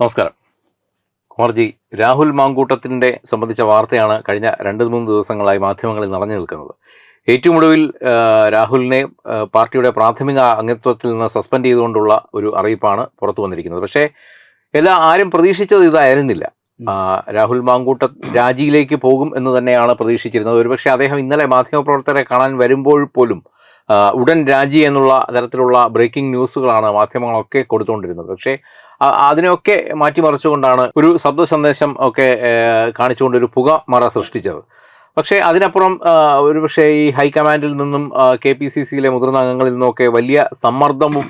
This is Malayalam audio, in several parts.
നമസ്കാരം. കുമാർജി രാഹുൽ മാങ്കൂട്ടത്തിന്റെ സംബന്ധിച്ച വാർത്തയാണ് കഴിഞ്ഞ രണ്ട് മൂന്ന് ദിവസങ്ങളായി മാധ്യമങ്ങളിൽ നിറഞ്ഞു നിൽക്കുന്നത്. ഏറ്റവും ഒടുവിൽ രാഹുലിനെ പാർട്ടിയുടെ പ്രാഥമിക അംഗത്വത്തിൽ നിന്ന് സസ്പെൻഡ് ചെയ്തുകൊണ്ടുള്ള ഒരു അറിയിപ്പാണ് പുറത്തു വന്നിരിക്കുന്നത്. പക്ഷേ എല്ലാ ആരും പ്രതീക്ഷിച്ചത് ഇതായിരുന്നില്ല. രാഹുൽ മാങ്കൂട്ട രാജിയിലേക്ക് പോകും എന്ന് തന്നെയാണ് പ്രതീക്ഷിച്ചിരുന്നത്. ഒരുപക്ഷെ അദ്ദേഹം ഇന്നലെ മാധ്യമപ്രവർത്തകരെ കാണാൻ വരുമ്പോൾ പോലും ഉടൻ രാജി എന്നുള്ള തരത്തിലുള്ള ബ്രേക്കിംഗ് ന്യൂസുകളാണ് മാധ്യമങ്ങളൊക്കെ കൊടുത്തുകൊണ്ടിരുന്നത്. പക്ഷേ അതിനെയൊക്കെ മാറ്റിമറിച്ചുകൊണ്ടാണ് ഒരു ശബ്ദ സന്ദേശം ഒക്കെ കാണിച്ചുകൊണ്ട് ഒരു പുക മറ സൃഷ്ടിച്ചത്. പക്ഷേ അതിനപ്പുറം ഒരു പക്ഷേ ഈ ഹൈക്കമാൻഡിൽ നിന്നും കെ പി സി സിയിലെ മുതിർന്ന അംഗങ്ങളിൽ നിന്നൊക്കെ വലിയ സമ്മർദ്ദവും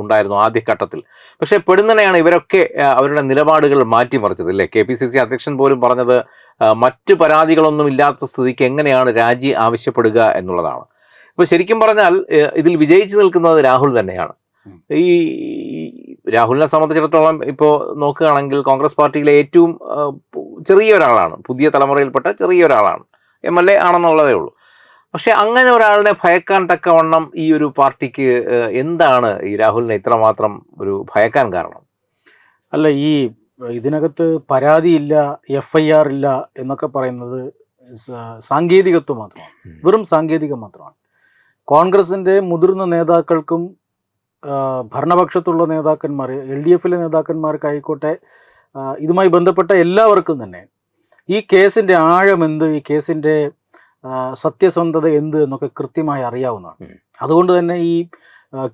ഉണ്ടായിരുന്നു ആദ്യഘട്ടത്തിൽ. പക്ഷേ പെടുന്നനെയാണ് ഇവരൊക്കെ അവരുടെ നിലപാടുകൾ മാറ്റിമറിച്ചത് അല്ലേ കെ പി സി സി അധ്യക്ഷൻ പോലും പറഞ്ഞത് മറ്റ് പരാതികളൊന്നും ഇല്ലാത്ത സ്ഥിതിക്ക് എങ്ങനെയാണ് രാജി ആവശ്യപ്പെടുക എന്നുള്ളതാണ്. ഇപ്പോൾ ശരിക്കും പറഞ്ഞാൽ ഇതിൽ വിജയിച്ചു നിൽക്കുന്നത് രാഹുൽ തന്നെയാണ്. ഈ രാഹുലിനെ സംബന്ധിച്ചിടത്തോളം ഇപ്പോൾ നോക്കുകയാണെങ്കിൽ കോൺഗ്രസ് പാർട്ടിയിലെ ഏറ്റവും ചെറിയ ഒരാളാണ്. പുതിയ തലമുറയിൽപ്പെട്ട ചെറിയ ഒരാളാണ്. എം എൽ എ ആണെന്നുള്ളതേ ഉള്ളൂ. പക്ഷെ അങ്ങനെ ഒരാളിനെ ഭയക്കാൻ തക്കവണ്ണം ഈ ഒരു പാർട്ടിക്ക് എന്താണ് ഈ രാഹുലിനെ ഇത്രമാത്രം ഒരു ഭയക്കാൻ കാരണം? അല്ല ഈ ഇതിനകത്ത് പരാതിയില്ല എഫ് ഐ ആർ ഇല്ല എന്നൊക്കെ പറയുന്നത് സാങ്കേതികത്വം മാത്രമാണ്. വെറും സാങ്കേതികം മാത്രമാണ്. കോൺഗ്രസിന്റെ മുതിർന്ന നേതാക്കൾക്കും ഭരണപക്ഷത്തുള്ള നേതാക്കന്മാർ എൽ ഡി എഫിലെ നേതാക്കന്മാർക്കായിക്കോട്ടെ ഇതുമായി ബന്ധപ്പെട്ട എല്ലാവർക്കും തന്നെ ഈ കേസിന്റെ ആഴം എന്ത് ഈ കേസിന്റെ സത്യസന്ധത എന്ത് എന്നൊക്കെ കൃത്യമായി അറിയാവുന്നതാണ്. അതുകൊണ്ട് തന്നെ ഈ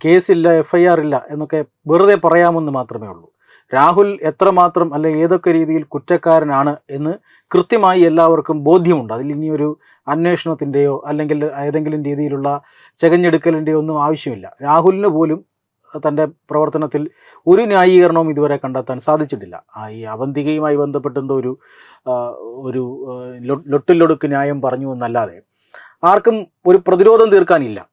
കേസില്ല എഫ് ഐ ആർ ഇല്ല എന്നൊക്കെ വെറുതെ പറയാമെന്ന് മാത്രമേ ഉള്ളൂ. രാഹുൽ എത്രമാത്രം അല്ലെ ഏതൊക്കെ രീതിയിൽ കുറ്റക്കാരനാണ് എന്ന് കൃത്യമായി എല്ലാവർക്കും ബോധ്യമുണ്ട്. അതിൽ ഇനിയൊരു അന്വേഷണത്തിന്റെയോ അല്ലെങ്കിൽ ഏതെങ്കിലും രീതിയിലുള്ള ചെകഞ്ഞെടുക്കലിന്റെയോ ഒന്നും ആവശ്യമില്ല. രാഹുലിന് പോലും തന്റെ പ്രവർത്തനത്തിൽ ഒരു ന്യായീകരണവും ഇതുവരെ കണ്ടെത്താൻ സാധിച്ചിട്ടില്ല. ആ ഈ അവന്തികയുമായി ബന്ധപ്പെട്ട് എന്തോ ഒരു ഒരു ലൊട്ടിലൊടുക്ക് ന്യായം പറഞ്ഞു എന്നല്ലാതെ ആർക്കും ഒരു പ്രതിരോധം തീർക്കാനില്ല.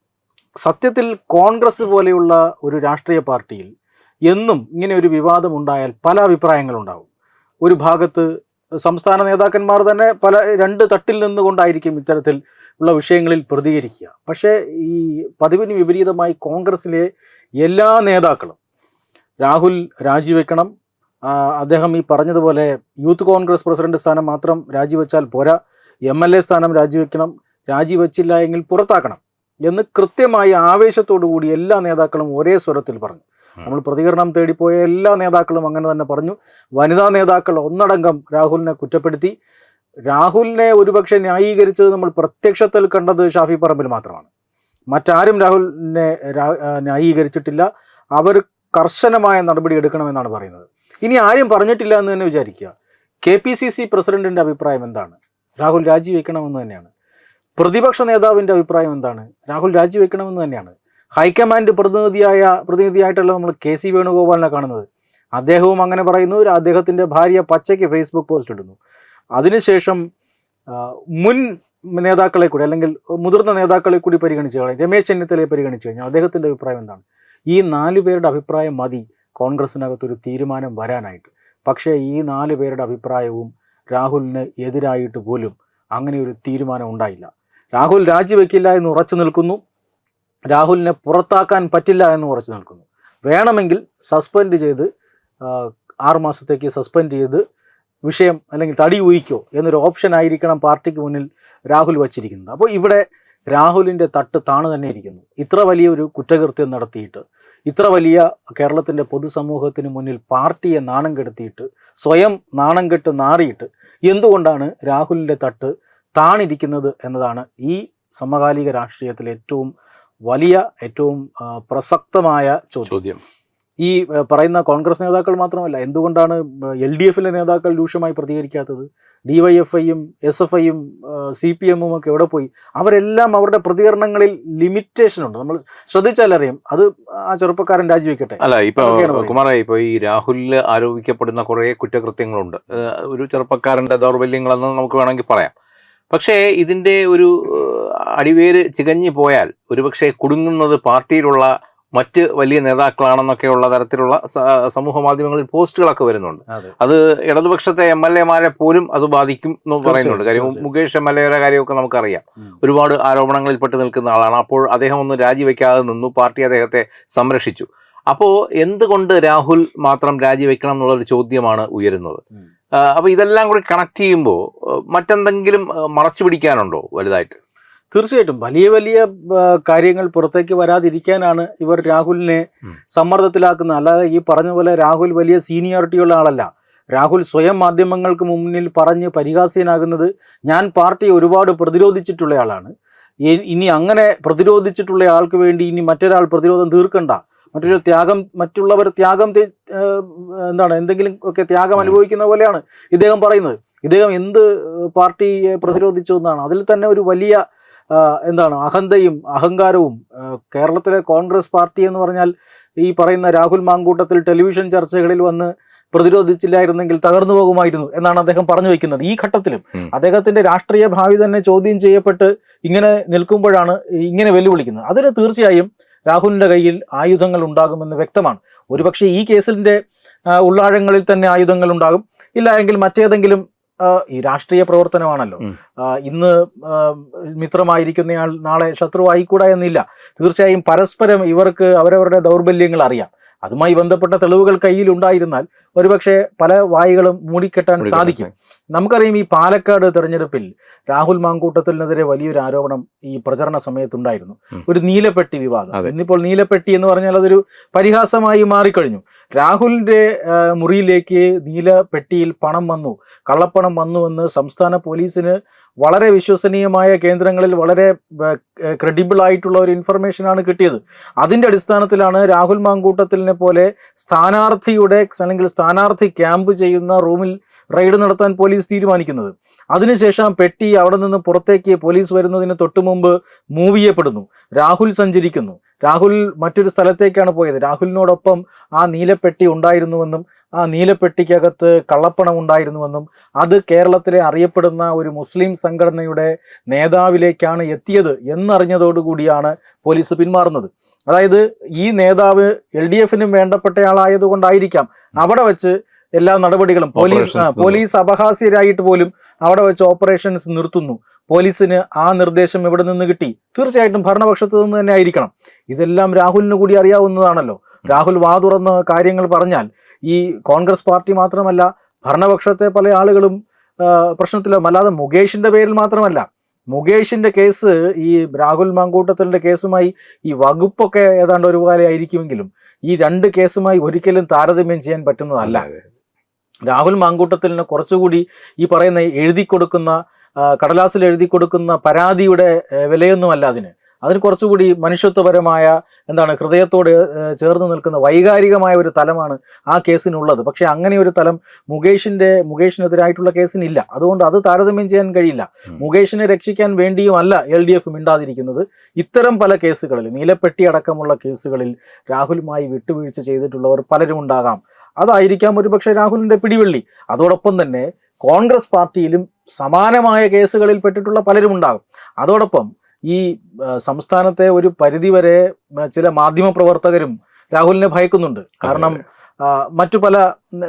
സത്യത്തിൽ കോൺഗ്രസ് പോലെയുള്ള ഒരു രാഷ്ട്രീയ പാർട്ടിയിൽ എന്നും ഇങ്ങനെ ഒരു വിവാദമുണ്ടായാൽ പല അഭിപ്രായങ്ങളുണ്ടാവും. ഒരു ഭാഗത്ത് സംസ്ഥാന നേതാക്കന്മാർ തന്നെ പല രണ്ട് തട്ടിൽ നിന്നുകൊണ്ടായിരിക്കും ഇത്തരത്തിൽ ഉള്ള വിഷയങ്ങളിൽ പ്രതികരിക്കുക. പക്ഷേ ഈ പതിവിന് വിപരീതമായി കോൺഗ്രസിലെ എല്ലാ നേതാക്കളും രാഹുൽ രാജിവെക്കണം. അദ്ദേഹം ഈ പറഞ്ഞതുപോലെ യൂത്ത് കോൺഗ്രസ് പ്രസിഡന്റ് സ്ഥാനം മാത്രം രാജിവെച്ചാൽ പോരാ. എം എൽ എ സ്ഥാനം രാജിവെക്കണം. രാജിവെച്ചില്ല എങ്കിൽ പുറത്താക്കണം എന്ന് കൃത്യമായി ആവേശത്തോടു കൂടി എല്ലാ നേതാക്കളും ഒരേ സ്വരത്തിൽ പറഞ്ഞു. നമ്മൾ പ്രതികരണം തേടിപ്പോയ എല്ലാ നേതാക്കളും അങ്ങനെ തന്നെ പറഞ്ഞു. വനിതാ നേതാക്കൾ ഒന്നടങ്കം രാഹുലിനെ കുറ്റപ്പെടുത്തി. രാഹുലിനെ ഒരുപക്ഷെ ന്യായീകരിച്ചത് നമ്മൾ പ്രത്യക്ഷത്തിൽ കണ്ടത് ഷാഫി പറമ്പിൽ മാത്രമാണ്. മറ്റാരും രാഹുലിനെ ന്യായീകരിച്ചിട്ടില്ല. അവർ കർശനമായ നടപടി എടുക്കണമെന്നാണ് പറയുന്നത്. ഇനി ആരും പറഞ്ഞിട്ടില്ല എന്ന് തന്നെ വിചാരിക്കുക. കെ പി സി സി പ്രസിഡന്റിന്റെ അഭിപ്രായം എന്താണ്? രാഹുൽ രാജിവെക്കണമെന്ന് തന്നെയാണ്. പ്രതിപക്ഷ നേതാവിന്റെ അഭിപ്രായം എന്താണ്? രാഹുൽ രാജിവെക്കണമെന്ന് തന്നെയാണ്. ഹൈക്കമാൻഡ് പ്രതിനിധിയായ പ്രതിനിധിയായിട്ടുള്ള നമ്മൾ കെ സി വേണുഗോപാലിനെ കാണുന്നത്. അദ്ദേഹവും അങ്ങനെ പറയുന്നു. അദ്ദേഹത്തിന്റെ ഭാര്യ പച്ചയ്ക്ക് ഫേസ്ബുക്ക് പോസ്റ്റ് ഇടുന്നു. അതിനുശേഷം മുൻ നേതാക്കളെ കൂടി അല്ലെങ്കിൽ മുതിർന്ന നേതാക്കളെ കൂടി പരിഗണിച്ച് കഴിഞ്ഞാൽ രമേശ് ചെന്നിത്തലയെ പരിഗണിച്ച് കഴിഞ്ഞാൽ അദ്ദേഹത്തിന്റെ അഭിപ്രായം എന്താണ്? ഈ നാല് പേരുടെ അഭിപ്രായം മതി കോൺഗ്രസിനകത്തൊരു തീരുമാനം വരാനായിട്ട്. പക്ഷേ ഈ നാല് പേരുടെ അഭിപ്രായവും രാഹുലിന് എതിരായിട്ട് പോലും അങ്ങനെ ഒരു തീരുമാനം ഉണ്ടായില്ല. രാഹുൽ രാജിവെക്കില്ല എന്ന് ഉറച്ചു നിൽക്കുന്നു. രാഹുലിനെ പുറത്താക്കാൻ പറ്റില്ല എന്ന് ഉറച്ചു നിൽക്കുന്നു. വേണമെങ്കിൽ സസ്പെൻഡ് ചെയ്ത് ആറുമാസത്തേക്ക് ആറ് മാസത്തേക്ക് സസ്പെൻഡ് ചെയ്ത് വിഷയം അല്ലെങ്കിൽ തടി ഊഹിക്കോ എന്നൊരു ഓപ്ഷൻ ആയിരിക്കണം പാർട്ടിക്ക് മുന്നിൽ രാഹുൽ വച്ചിരിക്കുന്നത്. അപ്പോൾ ഇവിടെ രാഹുലിന്റെ തട്ട് താണ് തന്നെ ഇരിക്കുന്നു. ഇത്ര വലിയൊരു കുറ്റകൃത്യം നടത്തിയിട്ട് ഇത്ര വലിയ കേരളത്തിന്റെ പൊതുസമൂഹത്തിന് മുന്നിൽ പാർട്ടിയെ നാണം കെടുത്തിയിട്ട് സ്വയം നാണം കെട്ട് നാറിയിട്ട് എന്തുകൊണ്ടാണ് രാഹുലിന്റെ തട്ട് താണിരിക്കുന്നത് എന്നതാണ് ഈ സമകാലിക രാഷ്ട്രീയത്തിലെ ഏറ്റവും വലിയ ഏറ്റവും പ്രസക്തമായ ചോദ്യം. ഈ പറയുന്ന കോൺഗ്രസ് നേതാക്കൾ മാത്രമല്ല എന്തുകൊണ്ടാണ് എൽ ഡി എഫിലെ നേതാക്കൾ രൂക്ഷമായി പ്രതികരിക്കാത്തത്? ഡി വൈ എഫ് ഐയും എസ് എഫ് ഐയും സി പി എമ്മും ഒക്കെ എവിടെ പോയി? അവരെല്ലാം അവരുടെ പ്രതികരണങ്ങളിൽ ലിമിറ്റേഷൻ ഉണ്ട്. നമ്മൾ ശ്രദ്ധിച്ചാലറിയാം അത് ആ ചെറുപ്പക്കാരൻ രാജിവെക്കട്ടെ. അല്ല ഇപ്പൊ കുമാറ ഇപ്പൊ ഈ രാഹുലിൽ ആരോപിക്കപ്പെടുന്ന കുറെ കുറ്റകൃത്യങ്ങളുണ്ട് ഒരു ചെറുപ്പക്കാരന്റെ ദൗർബല്യങ്ങളെന്ന് നമുക്ക് വേണമെങ്കിൽ പറയാം. പക്ഷേ ഇതിന്റെ ഒരു അടിവേര് ചികഞ്ഞു പോയാൽ ഒരുപക്ഷെ കുടുങ്ങുന്നത് പാർട്ടിയിലുള്ള മറ്റ് വലിയ നേതാക്കളാണെന്നൊക്കെയുള്ള തരത്തിലുള്ള സമൂഹ മാധ്യമങ്ങളിൽ പോസ്റ്റുകളൊക്കെ വരുന്നുണ്ട്. അത്. ഇടതുപക്ഷത്തെ എം എൽ എമാരെ പോലും അത് ബാധിക്കും എന്ന് പറയുന്നുണ്ട്. കാര്യം. മുകേഷ് എം എൽ എയുടെ കാര്യമൊക്കെ നമുക്കറിയാം. ഒരുപാട് ആരോപണങ്ങളിൽ പെട്ട് നിൽക്കുന്ന ആളാണ്. അപ്പോൾ അദ്ദേഹം ഒന്ന് രാജിവെക്കാതെ നിന്നു പാർട്ടി അദ്ദേഹത്തെ സംരക്ഷിച്ചു. അപ്പോൾ എന്തുകൊണ്ട് രാഹുൽ മാത്രം രാജിവെക്കണം എന്നുള്ളൊരു ചോദ്യമാണ് ഉയരുന്നത്? അപ്പോൾ അപ്പൊ ഇതെല്ലാം കൂടി കണക്ട് ചെയ്യുമ്പോൾ മറ്റെന്തെങ്കിലും മറച്ചു പിടിക്കാനുണ്ടോ വലുതായിട്ട്? തീർച്ചയായിട്ടും വലിയ വലിയ കാര്യങ്ങൾ പുറത്തേക്ക് വരാതിരിക്കാനാണ് ഇവർ രാഹുലിനെ. സമ്മർദ്ദത്തിലാക്കുന്നത്. അല്ലാതെ ഈ പറഞ്ഞ പോലെ രാഹുൽ വലിയ സീനിയോറിറ്റിയുള്ള ആളല്ല. രാഹുൽ സ്വയം മാധ്യമങ്ങൾക്ക് മുന്നിൽ പറഞ്ഞ് പരിഹാസ്യനാകുന്നത് ഞാൻ പാർട്ടിയെ ഒരുപാട് പ്രതിരോധിച്ചിട്ടുള്ള ആളാണ്. ഇനി അങ്ങനെ പ്രതിരോധിച്ചിട്ടുള്ള ആൾക്ക് വേണ്ടി ഇനി മറ്റൊരാൾ പ്രതിരോധം തീർക്കണ്ട. മറ്റൊരു ത്യാഗം മറ്റുള്ളവർ ത്യാഗം എന്താണ് എന്തെങ്കിലും ഒക്കെ ത്യാഗം അനുഭവിക്കുന്ന പോലെയാണ് ഇദ്ദേഹം പറയുന്നത്. ഇദ്ദേഹം എന്ത് പാർട്ടിയെ പ്രതിരോധിച്ചു എന്നാണ്. അതിൽ തന്നെ ഒരു വലിയ എന്താണ് അഹന്തയും അഹങ്കാരവും കേരളത്തിലെ കോൺഗ്രസ് പാർട്ടി എന്ന് പറഞ്ഞാൽ ഈ പറയുന്ന രാഹുൽ മാങ്കൂട്ടത്തിൽ ടെലിവിഷൻ ചർച്ചകളിൽ വന്ന് പ്രതിരോധിച്ചില്ലായിരുന്നെങ്കിൽ തകർന്നു പോകുമായിരുന്നു എന്നാണ് അദ്ദേഹം പറഞ്ഞു വെക്കുന്നത്. ഈ ഘട്ടത്തിലും അദ്ദേഹത്തിന്റെ രാഷ്ട്രീയ ഭാവി തന്നെ ചോദ്യം ചെയ്യപ്പെട്ട് ഇങ്ങനെ നിൽക്കുമ്പോഴാണ് ഇങ്ങനെ വെല്ലുവിളിക്കുന്നത്. അതിന് തീർച്ചയായും രാഹുലിന്റെ കയ്യിൽ ആയുധങ്ങൾ ഉണ്ടാകുമെന്ന് വ്യക്തമാണ്. ഒരുപക്ഷെ ഈ കേസിന്റെ ഉള്ളാഴങ്ങളിൽ തന്നെ ആയുധങ്ങൾ ഉണ്ടാകും. ഇല്ല എങ്കിൽ മറ്റേതെങ്കിലും ഈ രാഷ്ട്രീയ പ്രവർത്തനമാണല്ലോ. ഇന്ന് മിത്രമായിരിക്കുന്നയാൾ നാളെ ശത്രുവായിക്കൂടാ എന്നില്ല. തീർച്ചയായും പരസ്പരം ഇവർക്ക് അവരവരുടെ ദൗർബല്യങ്ങൾ അറിയാം. അതുമായി ബന്ധപ്പെട്ട തെളിവുകൾ കയ്യിൽ ഉണ്ടായിരുന്നാൽ ഒരുപക്ഷെ പല വായികളും മൂടിക്കെട്ടാൻ സാധിക്കും. നമുക്കറിയാം ഈ പാലക്കാട് തെരഞ്ഞെടുപ്പിൽ രാഹുൽ മാങ്കൂട്ടത്തിനെതിരെ വലിയൊരു ആരോപണം ഈ പ്രചരണ സമയത്തുണ്ടായിരുന്നു. ഒരു നീലപ്പെട്ടി വിവാദം. ഇന്നിപ്പോൾ നീലപ്പെട്ടി എന്ന് പറഞ്ഞാൽ അതൊരു പരിഹാസമായി മാറിക്കഴിഞ്ഞു. രാഹുലിന്റെ മുറിയിലേക്ക് നീലപ്പെട്ടിയിൽ പണം വന്നു കള്ളപ്പണം വന്നു എന്ന് സംസ്ഥാന പോലീസിന് വളരെ വിശ്വസനീയമായ കേന്ദ്രങ്ങളിൽ വളരെ ക്രെഡിബിൾ ആയിട്ടുള്ള ഒരു ഇൻഫർമേഷനാണ് കിട്ടിയത്. അതിന്റെ അടിസ്ഥാനത്തിലാണ് രാഹുൽ മാങ്കൂട്ടത്തിലിനെ പോലെ സ്ഥാനാർത്ഥിയുടെ അല്ലെങ്കിൽ സ്ഥാനാർത്ഥി ക്യാമ്പ് ചെയ്യുന്ന റൂമിൽ റെയ്ഡ് നടത്താൻ പോലീസ് തീരുമാനിക്കുന്നത്. അതിനുശേഷം പെട്ടി അവിടെ നിന്ന് പുറത്തേക്ക് പോലീസ് വരുന്നതിന് തൊട്ടു മുമ്പ് മൂവ് ചെയ്യപ്പെടുന്നു. രാഹുൽ സഞ്ചരിക്കുന്നു. രാഹുൽ മറ്റൊരു സ്ഥലത്തേക്കാണ് പോയത്. രാഹുലിനോടൊപ്പം ആ നീലപ്പെട്ടി ഉണ്ടായിരുന്നുവെന്നും ആ നീലപ്പെട്ടിക്കകത്ത് കള്ളപ്പണം ഉണ്ടായിരുന്നുവെന്നും അത് കേരളത്തിലെ അറിയപ്പെടുന്ന ഒരു മുസ്ലിം സംഘടനയുടെ നേതാവിലേക്കാണ് എത്തിയത് എന്നറിഞ്ഞതോടുകൂടിയാണ് പോലീസ് പിന്മാറുന്നത്. അതായത് ഈ നേതാവ് എൽ ഡി എഫിനും വേണ്ടപ്പെട്ടയാളായതുകൊണ്ടായിരിക്കാം അവിടെ വെച്ച് എല്ലാ നടപടികളും പോലീസ് പോലീസ് അപഹാസ്യരായിട്ട് പോലും അവിടെ വെച്ച് ഓപ്പറേഷൻസ് നിർത്തുന്നു. പോലീസിന് ആ നിർദ്ദേശം എവിടെ നിന്ന് കിട്ടി? തീർച്ചയായിട്ടും ഭരണപക്ഷത്ത് നിന്ന് തന്നെ ആയിരിക്കണം. ഇതെല്ലാം രാഹുലിന് കൂടി അറിയാവുന്നതാണല്ലോ. രാഹുൽ വാ തുറന്ന് കാര്യങ്ങൾ പറഞ്ഞാൽ ഈ കോൺഗ്രസ് പാർട്ടി മാത്രമല്ല ഭരണപക്ഷത്തെ പല ആളുകളും പ്രശ്നത്തിലും അല്ലാതെ മുകേഷിന്റെ പേരിൽ മാത്രമല്ല. മുകേഷിന്റെ കേസ് ഈ രാഹുൽ മാങ്കൂട്ടത്തലിന്റെ കേസുമായി ഈ വകുപ്പൊക്കെ ഏതാണ്ട് ഒരുപോലെ ആയിരിക്കുമെങ്കിലും ഈ രണ്ട് കേസുമായി ഒരിക്കലും താരതമ്യം ചെയ്യാൻ പറ്റുന്നതല്ല. രാഹുൽ മാങ്കൂട്ടത്തിന് കുറച്ചുകൂടി ഈ പറയുന്ന എഴുതി കൊടുക്കുന്ന കടലാസിൽ എഴുതി കൊടുക്കുന്ന പരാതിയുടെ വിലയൊന്നുമല്ല അതിന്. അതിന് കുറച്ചുകൂടി മനുഷ്യത്വപരമായ എന്താണ് ഹൃദയത്തോട് ചേർന്ന് നിൽക്കുന്ന വൈകാരികമായ ഒരു തലമാണ് ആ കേസിനുള്ളത്. പക്ഷെ അങ്ങനെ ഒരു തലം മുകേഷിന്റെ മുകേഷിനെതിരായിട്ടുള്ള കേസിനില്ല. അതുകൊണ്ട് അത് താരതമ്യം ചെയ്യാൻ കഴിയില്ല. മുകേഷിനെ രക്ഷിക്കാൻ വേണ്ടിയുമല്ല എൽ ഡി എഫ് മിണ്ടാതിരിക്കുന്നത്. ഇത്തരം പല കേസുകളിൽ നീലപ്പെട്ടി അടക്കമുള്ള കേസുകളിൽ രാഹുലുമായി വിട്ടുവീഴ്ച ചെയ്തിട്ടുള്ളവർ പലരും ഉണ്ടാകാം അതായിരിക്കാം ഒരുപക്ഷെ രാഹുലിന്റെ പിടിവള്ളി. അതോടൊപ്പം തന്നെ കോൺഗ്രസ് പാർട്ടിയിലും സമാനമായ കേസുകളിൽ പെട്ടിട്ടുള്ള പലരും ഉണ്ടാകും. അതോടൊപ്പം ഈ സംസ്ഥാനത്തെ ഒരു പരിധിവരെ ചില മാധ്യമ പ്രവർത്തകരും രാഹുലിനെ ഭയക്കുന്നുണ്ട്. കാരണം മറ്റു പല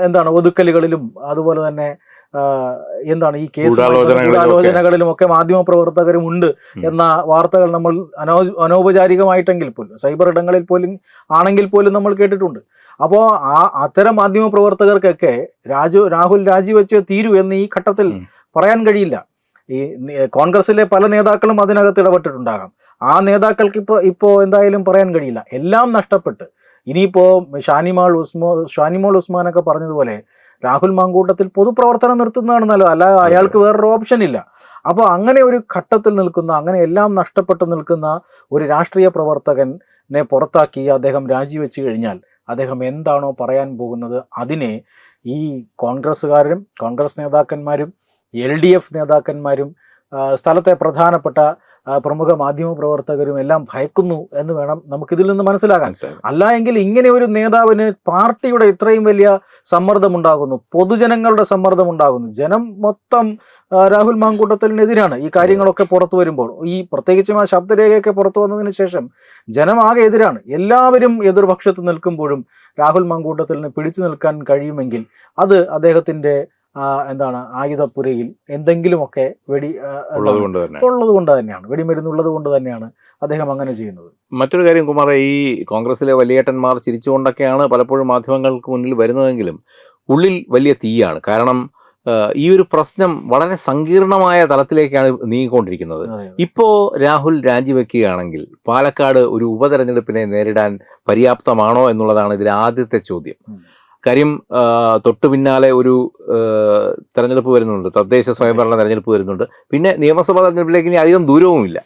എന്താണ് ഒതുക്കലുകളിലും അതുപോലെ തന്നെ എന്താണ് ഈ കേസ് ആലോചനകളിലും ഒക്കെ. മാധ്യമപ്രവർത്തകരും മാധ്യമ പ്രവർത്തകരും ഉണ്ട് എന്ന വാർത്തകൾ നമ്മൾ അനൗ അനൗപചാരികമായിട്ടെങ്കിൽ പോലും സൈബർ ഇടങ്ങളിൽ പോലും ആണെങ്കിൽ പോലും നമ്മൾ കേട്ടിട്ടുണ്ട്. അപ്പോൾ ആ അത്തരം മാധ്യമ പ്രവർത്തകർക്കൊക്കെ രാജു രാഹുൽ രാജിവെച്ച് തീരൂ എന്ന് ഈ ഘട്ടത്തിൽ പറയാൻ കഴിയില്ല. ഈ കോൺഗ്രസിലെ പല നേതാക്കളും അതിനകത്ത് ഇടപെട്ടിട്ടുണ്ടാകാം. ആ നേതാക്കൾക്ക് ഇപ്പോൾ ഇപ്പോൾ എന്തായാലും പറയാൻ കഴിയില്ല. എല്ലാം നഷ്ടപ്പെട്ട്. ഇനിയിപ്പോൾ ഷാനിമാൾ ഉസ്മോ ഷാനിമോൾ ഉസ്മാനൊക്കെ പറഞ്ഞതുപോലെ രാഹുൽ മാങ്കൂട്ടത്തിൽ പൊതുപ്രവർത്തനം നിർത്തുന്നതാണ് നല്ലത് അല്ലാതെ അയാൾക്ക് വേറൊരു ഓപ്ഷൻ ഇല്ല. അപ്പോൾ അങ്ങനെ ഒരു ഘട്ടത്തിൽ നിൽക്കുന്ന അങ്ങനെ എല്ലാം നഷ്ടപ്പെട്ട് നിൽക്കുന്ന ഒരു രാഷ്ട്രീയ പ്രവർത്തകനെ പുറത്താക്കി അദ്ദേഹം രാജിവെച്ച് കഴിഞ്ഞാൽ അദ്ദേഹം എന്താണോ പറയാൻ പോകുന്നത് അതിനെ ഈ കോൺഗ്രസ്സുകാരും കോൺഗ്രസ് നേതാക്കന്മാരും എൽ ഡി എഫ് നേതാക്കന്മാരും സ്ഥലത്തെ പ്രധാനപ്പെട്ട പ്രമുഖ മാധ്യമ പ്രവർത്തകരും എല്ലാം ഭയക്കുന്നു എന്ന് വേണം നമുക്കിതിൽ നിന്ന് മനസ്സിലാക്കാൻ. അല്ല എങ്കിൽ ഇങ്ങനെ ഒരു നേതാവിന് പാർട്ടിയുടെ ഇത്രയും വലിയ സമ്മർദ്ദമുണ്ടാകുന്നു പൊതുജനങ്ങളുടെ സമ്മർദ്ദമുണ്ടാകുന്നു. ജനം മൊത്തം രാഹുൽ മാങ്കൂട്ടത്തിനെതിരാണ് ഈ കാര്യങ്ങളൊക്കെ പുറത്തു വരുമ്പോൾ. ഈ പ്രത്യേകിച്ചും ആ ശബ്ദരേഖയൊക്കെ പുറത്തു വന്നതിന് ശേഷം ജനം ആകെ എതിരാണ്. എല്ലാവരും എതിർപക്ഷത്ത് നിൽക്കുമ്പോഴും രാഹുൽ മാങ്കൂട്ടത്തിന് പിടിച്ചു നിൽക്കാൻ കഴിയുമെങ്കിൽ അത് അദ്ദേഹത്തിന്റെ എന്താണ് ആയുധപ്പുരയിൽ എന്തെങ്കിലുമൊക്കെ വെടി ഉള്ളതുകൊണ്ട് ഉള്ളത് കൊണ്ട് തന്നെയാണ്. വെടിമരുന്നുള്ളത് കൊണ്ട് തന്നെയാണ് അദ്ദേഹം അങ്ങനെ ചെയ്യുന്നത്. മറ്റൊരു കാര്യം കുമാറെ ഈ കോൺഗ്രസിലെ വലിയേട്ടന്മാർ ചിരിച്ചുകൊണ്ടൊക്കെയാണ് പലപ്പോഴും മാധ്യമങ്ങൾക്ക് മുന്നിൽ വരുന്നതെങ്കിലും ഉള്ളിൽ വലിയ തീയാണ്. കാരണം ഈ ഒരു പ്രശ്നം വളരെ സങ്കീർണമായ തലത്തിലേക്കാണ് നീങ്ങിക്കൊണ്ടിരിക്കുന്നത്. ഇപ്പോൾ ഇപ്പോ രാഹുൽ രാജിവെക്കുകയാണെങ്കിൽ പാലക്കാട് ഒരു ഉപതെരഞ്ഞെടുപ്പിനെ നേരിടാൻ പര്യാപ്തമാണോ എന്നുള്ളതാണ് ഇതിലെ ആദ്യത്തെ ചോദ്യം. കാര്യം തൊട്ടു പിന്നാലെ ഒരു തെരഞ്ഞെടുപ്പ് വരുന്നുണ്ട്. തദ്ദേശ സ്വയംഭരണ തെരഞ്ഞെടുപ്പ് വരുന്നുണ്ട്. പിന്നെ നിയമസഭാ തെരഞ്ഞെടുപ്പിലേക്ക് ഇനി അധികം ദൂരവുമില്ല.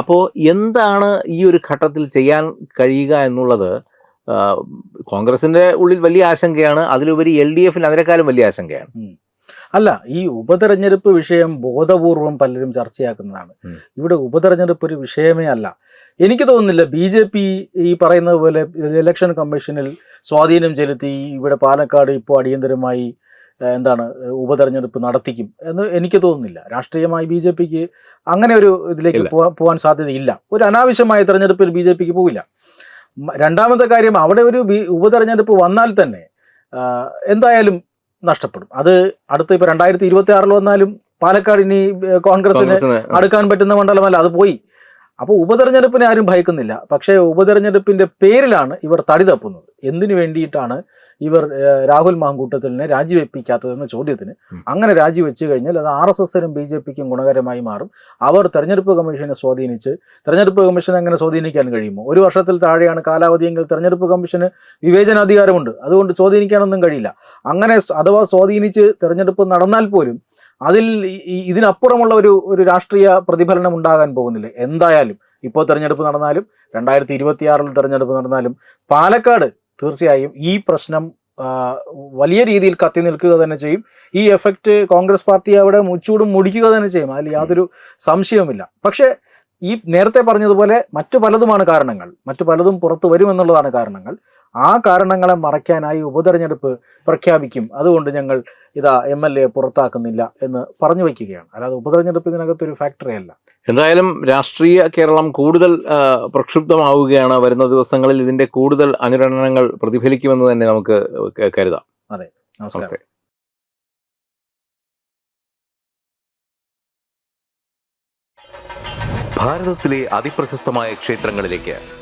അപ്പോൾ എന്താണ് ഈ ഒരു ഘട്ടത്തിൽ ചെയ്യാൻ കഴിയുക എന്നുള്ളത് കോൺഗ്രസിന്റെ ഉള്ളിൽ വലിയ ആശങ്കയാണ് അതിലുപരി എൽ ഡി എഫിന് അതിനേക്കാളും വലിയ ആശങ്കയാണ്. അല്ല ഈ ഉപതെരഞ്ഞെടുപ്പ് വിഷയം ബോധപൂർവം പലരും ചർച്ചയാക്കുന്നതാണ്. ഇവിടെ ഉപതെരഞ്ഞെടുപ്പ് ഒരു വിഷയമേ അല്ല. എനിക്ക് തോന്നുന്നില്ല ബി ജെ പി ഈ പറയുന്നത് പോലെ ഇലക്ഷൻ കമ്മീഷനിൽ സ്വാധീനം ചെലുത്തി ഇവിടെ പാലക്കാട് ഇപ്പോൾ അടിയന്തരമായി എന്താണ് ഉപതെരഞ്ഞെടുപ്പ് നടത്തിക്കും എന്ന് എനിക്ക് തോന്നുന്നില്ല. രാഷ്ട്രീയമായി ബി ജെ പിക്ക് അങ്ങനെ ഒരു ഇതിലേക്ക്. പോകാൻ സാധ്യതയില്ല. ഒരു അനാവശ്യമായ തെരഞ്ഞെടുപ്പിൽ ബി ജെ പിക്ക് പോകില്ല രണ്ടാമത്തെ കാര്യം അവിടെ ഒരു ബി ഉപതെരഞ്ഞെടുപ്പ് വന്നാൽ തന്നെ എന്തായാലും നഷ്ടപ്പെടും. അത് അടുത്ത ഇപ്പൊ രണ്ടായിരത്തി ഇരുപത്തി ആറിൽ വന്നാലും പാലക്കാട് ഇനി കോൺഗ്രസിന് അടുക്കാൻ പറ്റുന്ന മണ്ഡലമല്ല അത് പോയി. അപ്പോൾ ഉപതെരഞ്ഞെടുപ്പിനെ ആരും ഭയക്കുന്നില്ല. പക്ഷേ ഉപതെരഞ്ഞെടുപ്പിന്റെ പേരിലാണ് ഇവർ തടി തപ്പുന്നത്. എന്തിനു വേണ്ടിയിട്ടാണ് ഇവർ രാഹുൽ മാങ്കൂട്ടത്തിലിനെ രാജിവെപ്പിക്കാത്തതെന്ന ചോദ്യത്തിന്? അങ്ങനെ രാജിവെച്ച് കഴിഞ്ഞാൽ അത് ആർ എസ് എസിനും ബി ജെ പിക്കും ഗുണകരമായി മാറും. അവർ തെരഞ്ഞെടുപ്പ് കമ്മീഷനെ സ്വാധീനിച്ച് തെരഞ്ഞെടുപ്പ് കമ്മീഷൻ എങ്ങനെ സ്വാധീനിക്കാൻ കഴിയുമോ? ഒരു വർഷത്തിൽ താഴെയാണ് കാലാവധിയെങ്കിൽ തെരഞ്ഞെടുപ്പ് കമ്മീഷന് വിവേചനാധികാരമുണ്ട്. അതുകൊണ്ട് സ്വാധീനിക്കാനൊന്നും കഴിയില്ല. അങ്ങനെ അഥവാ സ്വാധീനിച്ച് തെരഞ്ഞെടുപ്പ് നടന്നാൽ പോലും അതിൽ ഇതിനപ്പുറമുള്ള ഒരു ഒരു രാഷ്ട്രീയ പ്രതിഫലനം ഉണ്ടാകാൻ പോകുന്നില്ല. എന്തായാലും ഇപ്പോൾ തെരഞ്ഞെടുപ്പ് നടന്നാലും രണ്ടായിരത്തി ഇരുപത്തിയാറിൽ തെരഞ്ഞെടുപ്പ് നടന്നാലും പാലക്കാട് തീർച്ചയായും ഈ പ്രശ്നം വലിയ രീതിയിൽ കത്തി നിൽക്കുക തന്നെ ചെയ്യും. ഈ എഫക്റ്റ് കോൺഗ്രസ് പാർട്ടി അവിടെ മുച്ചൂടും മുടിക്കുക തന്നെ ചെയ്യും. അതിൽ യാതൊരു സംശയവുമില്ല. പക്ഷേ ഈ നേരത്തെ പറഞ്ഞതുപോലെ മറ്റു പലതുമാണ് കാരണങ്ങൾ. മറ്റു പലതും പുറത്തു വരുമെന്നുള്ളതാണ് കാരണങ്ങൾ. ആ കാരണങ്ങളെ മറയ്ക്കാനായി ഉപതെരഞ്ഞെടുപ്പ് പ്രഖ്യാപിക്കും. അതുകൊണ്ട് ഞങ്ങൾ ഇതാ എം എൽ എ പുറത്താക്കുന്നില്ല എന്ന് പറഞ്ഞു വയ്ക്കുകയാണ്. അല്ലാതെ ഉപതെരഞ്ഞെടുപ്പ് ഇതിനകത്ത് ഒരു ഫാക്ടറി അല്ല. എന്തായാലും രാഷ്ട്രീയ കേരളം കൂടുതൽ പ്രക്ഷുബ്ധമാവുകയാണ്. വരുന്ന ദിവസങ്ങളിൽ ഇതിന്റെ കൂടുതൽ അനുരണനങ്ങൾ പ്രതിഫലിക്കുമെന്ന് തന്നെ നമുക്ക് കരുതാം. അതെ. നമസ്കാരം. ഭാരതത്തിലെ അതിപ്രശസ്തമായ ക്ഷേത്രങ്ങളിലേക്ക്